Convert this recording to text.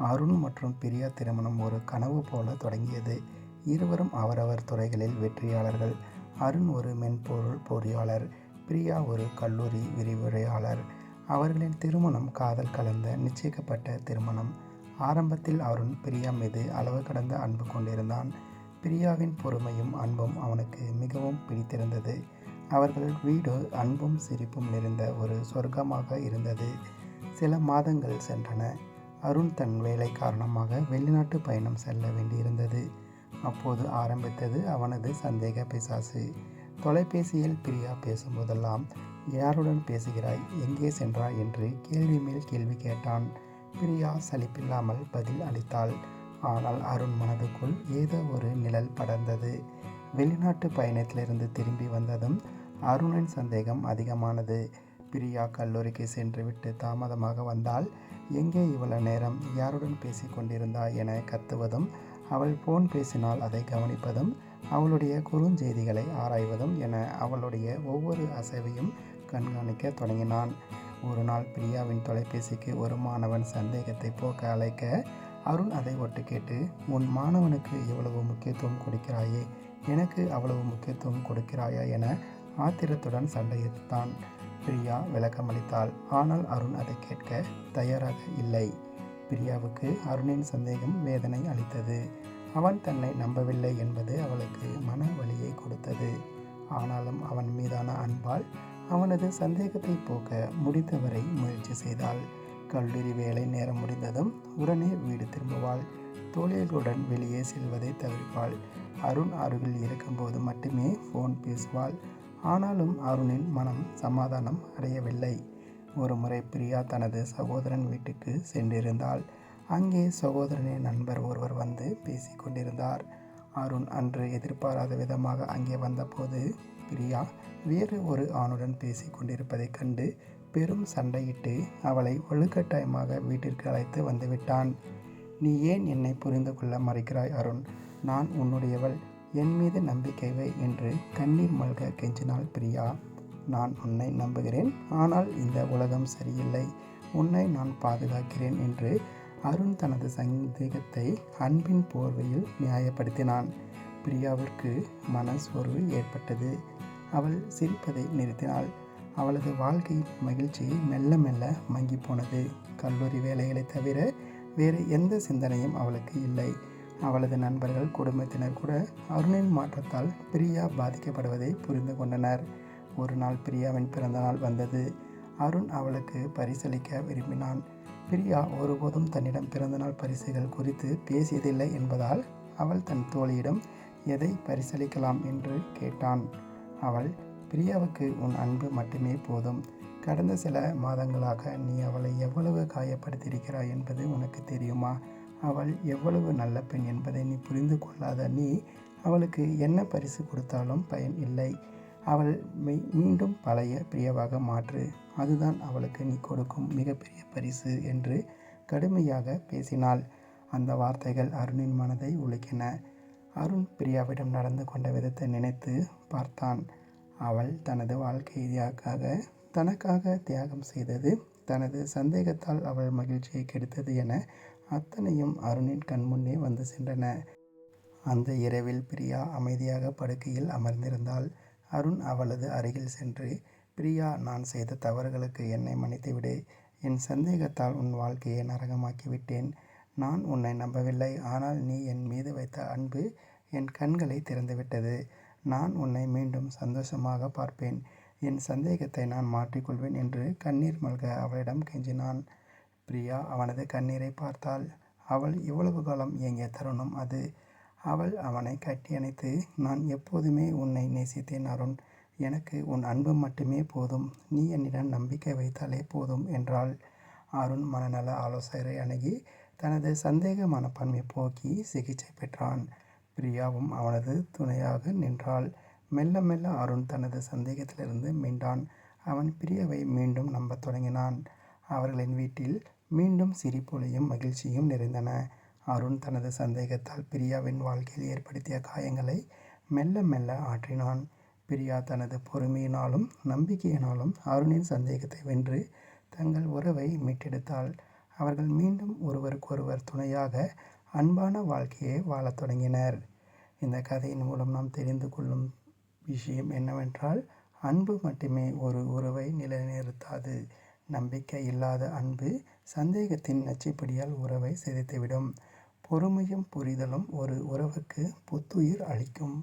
அருண் மற்றும் பிரியா திருமணம் ஒரு கனவு போல தொடங்கியது. இருவரும் அவரவர் துறைகளில் வெற்றியாளர்கள். அருண் ஒரு மென்பொருள் பொறியாளர் பிரியா ஒரு கல்லூரி விரிவுரையாளர். அவர்களின் திருமணம் காதல் கலந்த நிச்சயிக்கப்பட்ட திருமணம். ஆரம்பத்தில் அருண் பிரியா மீது அளவு கடந்த அன்பு கொண்டிருந்தான். பிரியாவின் பொறுமையும் அன்பும் அவனுக்கு மிகவும் பிடித்திருந்தது. அவர்கள் வீடு அன்பும் சிரிப்பும் நிறைந்த ஒரு சொர்க்கமாக இருந்தது. சில மாதங்கள் சென்றன. அருண் தன் வேலை காரணமாக வெளிநாட்டு பயணம் செல்ல வேண்டியிருந்தது. அப்போது ஆரம்பித்தது அவனது சந்தேக பிசாசு. தொலைபேசியில் பிரியா பேசும்போதெல்லாம் யாருடன் பேசுகிறாய்? எங்கே சென்றாய்? என்று கேள்வி மேல் கேள்வி கேட்டான். பிரியா சலிப்பில்லாமல் பதில் அளித்தாள். ஆனால் அருண் மனதுக்குள் ஏதோ ஒரு நிழல் படர்ந்தது. வெளிநாட்டு பயணத்திலிருந்து திரும்பி வந்ததும் அருணின் சந்தேகம் அதிகமானது. பிரியா கல்லூரிக்கு சென்றுவிட்டு தாமதமாக வந்தால் எங்கே இவ்வளவு நேரம்? யாருடன் பேசி கொண்டிருந்தாய் என கத்துவதும் அவள் போன் பேசினால் அதை கவனிப்பதும் அவளுடைய குறுஞ்செய்திகளை ஆராய்வதும் என அவளுடைய ஒவ்வொரு அசைவையும் கண்காணிக்க தொடங்கினான். ஒரு நாள் பிரியாவின் தொலைபேசிக்கு ஒரு மாணவன் சந்தேகத்தை போக்க அழைக்க அருண் அதை ஒட்டு கேட்டு உன் மாணவனுக்கு இவ்வளவு முக்கியத்துவம் கொடுக்கிறாயே எனக்கு அவ்வளவு முக்கியத்துவம் கொடுக்கிறாயா? என ஆத்திரத்துடன் சண்டையிட்டான். பிரியா விளக்கமளித்தாள். ஆனால் அருண் அதை கேட்க தயாராக இல்லை. பிரியாவுக்கு அருணின் சந்தேகம் வேதனை அளித்தது. அவன் தன்னை நம்பவில்லை என்பது அவளுக்கு மன வலியை கொடுத்தது. ஆனாலும் அவன் மீதான அன்பால் அவனது சந்தேகத்தை போக்க முடிந்தவரை முயற்சி செய்தாள். கல்லூரி வேலை நேரம் முடிந்ததும் உடனே வீடு திரும்புவாள். தோழிகளுடன் வெளியே செல்வதை தவிர்ப்பாள். அருண் அருகில் இருக்கும்போது மட்டுமே ஃபோன் பேசுவாள். ஆனாலும் அருணின் மனம் சமாதானம் அடையவில்லை. ஒரு முறை பிரியா தனது சகோதரன் வீட்டுக்கு சென்றிருந்தாள். அங்கே சகோதரனின் நண்பர் ஒருவர் வந்து பேசி கொண்டிருந்தார். அருண் அன்று எதிர்பாராத விதமாக அங்கே வந்தபோது பிரியா வேறு ஒரு ஆணுடன் பேசி கொண்டிருப்பதைக் கண்டு பெரும் சண்டையிட்டு அவளை வலுக்கட்டாயமாக வீட்டிற்கு அழைத்து வந்துவிட்டான். நீ ஏன் என்னை புரிந்து கொள்ள மறைக்கிறாய் அருண்? நான் உன்னுடையவள். என் மீது நம்பிக்கை வை என்று கண்ணீர் மல்க கெஞ்சினாள் பிரியா. நான் உன்னை நம்புகிறேன். ஆனால் இந்த உலகம் சரியில்லை. உன்னை நான் பாதுகாக்கிறேன் என்று அருண் தனது சந்தேகத்தை அன்பின் போர்வையில் நியாயப்படுத்தினான். பிரியாவிற்கு மனசோர்வு ஏற்பட்டது. அவள் சிரிப்பதை நிறுத்தினாள். அவளது வாழ்க்கையின் மகிழ்ச்சி மெல்ல மெல்ல மங்கி போனது கல்லூரி வேலைகளை தவிர வேறு எந்த சிந்தனையும் அவளுக்கு இல்லை. அவளது நண்பர்கள் குடும்பத்தினர் கூட அருணின் மாற்றத்தால் பிரியா பாதிக்கப்படுவதை புரிந்து கொண்டனர். ஒரு நாள் பிரியாவின் பிறந்தநாள் வந்தது. அருண் அவளுக்கு பரிசளிக்க விரும்பினான். பிரியா ஒருபோதும் தன்னிடம் பிறந்தநாள் பரிசுகள் குறித்து பேசியதில்லை என்பதால் அவள் தன் தோழியிடம் எதை பரிசளிக்கலாம் என்று கேட்டான். அவள் பிரியாவுக்கு உன் அன்பு மட்டுமே போதும். கடந்த சில மாதங்களாக நீ அவளை எவ்வளவு காயப்படுத்தியிருக்கிறாய் என்பது உனக்கு தெரியுமா? அவள் எவ்வளவு நல்ல பெண் என்பதை நீ புரிந்து கொள்ளாத. நீ அவளுக்கு என்ன பரிசு கொடுத்தாலும் பயன் இல்லை. அவள் மெய் மீண்டும் பழைய பிரியவாக மாற்று. அதுதான் அவளுக்கு நீ கொடுக்கும் மிகப்பெரிய பரிசு என்று கடுமையாக பேசினாள். அந்த வார்த்தைகள் அருணின் மனதை உலுக்கின. அருண் பிரியாவிடம் நடந்து கொண்ட விதத்தை நினைத்து பார்த்தான். அவள் தனது வாழ்க்கையாக தனக்காக தியாகம் செய்தது தனது சந்தேகத்தால் அவள் மகிழ்ச்சியை கெடுத்தது என அத்தனையும் அருணின் கண்முன்னே வந்து சென்றன. அந்த இரவில் பிரியா அமைதியாக படுக்கையில் அமர்ந்திருந்தாள். அருண் அவளது அருகில் சென்று பிரியா நான் செய்த தவறுகளுக்கு என்னை மன்னித்துவிடு என் சந்தேகத்தால் உன் வாழ்க்கையை நரகமாக்கிவிட்டேன். நான் உன்னை நம்பவில்லை. ஆனால் நீ என் மீது வைத்த அன்பு என் கண்களை திறந்துவிட்டது. நான் உன்னை மீண்டும் சந்தோஷமாக பார்ப்பேன். என் சந்தேகத்தை நான் மாற்றிக்கொள்வேன் என்று கண்ணீர் மல்க அவளிடம் கெஞ்சினான். பிரியா அவனது கண்ணீரை பார்த்தாள். அவள் இவ்வளவு காலம் இயங்கிய தருணம் அது. அவள் அவனை கட்டியணைத்து நான் எப்போதுமே உன்னை நேசித்தேன் அருண். எனக்கு உன் அன்பு மட்டுமே போதும். நீ என்னிடம் நம்பிக்கை வைத்தாலே போதும் என்றாள். அருண் மனநல ஆலோசகரை அணுகி தனது சந்தேக மனப்பான்மை போக்கி சிகிச்சை பெற்றான். பிரியாவும் அவனது துணையாக நின்றாள். மெல்ல மெல்ல அருண் தனது சந்தேகத்திலிருந்து மீண்டான். அவன் பிரியாவை மீண்டும் நம்பத் தொடங்கினான். அவர்களின் வீட்டில் மீண்டும் சிரிப்பொலியும் மகிழ்ச்சியும் நிறைந்தன அருண் தனது சந்தேகத்தால் பிரியாவின் வாழ்க்கையில் ஏற்படுத்திய காயங்களை மெல்ல மெல்ல ஆற்றினான் பிரியா தனது பொறுமையினாலும் நம்பிக்கையினாலும் அருணின் சந்தேகத்தை வென்று தங்கள் உறவை மீட்டெடுத்தாள் அவர்கள் மீண்டும் ஒருவருக்கொருவர் துணையாக அன்பான வாழ்க்கையை வாழத் தொடங்கினர். இந்த கதையின் மூலம் நாம் தெரிந்து கொள்ளும் விஷயம் என்னவென்றால் அன்பு மட்டுமே ஒரு உறவை நிலைநிறுத்தாது. நம்பிக்கை இல்லாத அன்பு சந்தேகத்தின் நச்சுப்படியால் உறவை சிதைத்துவிடும். பொறுமையும் புரிதலும் ஒரு உறவுக்கு புத்துயிர் அளிக்கும்.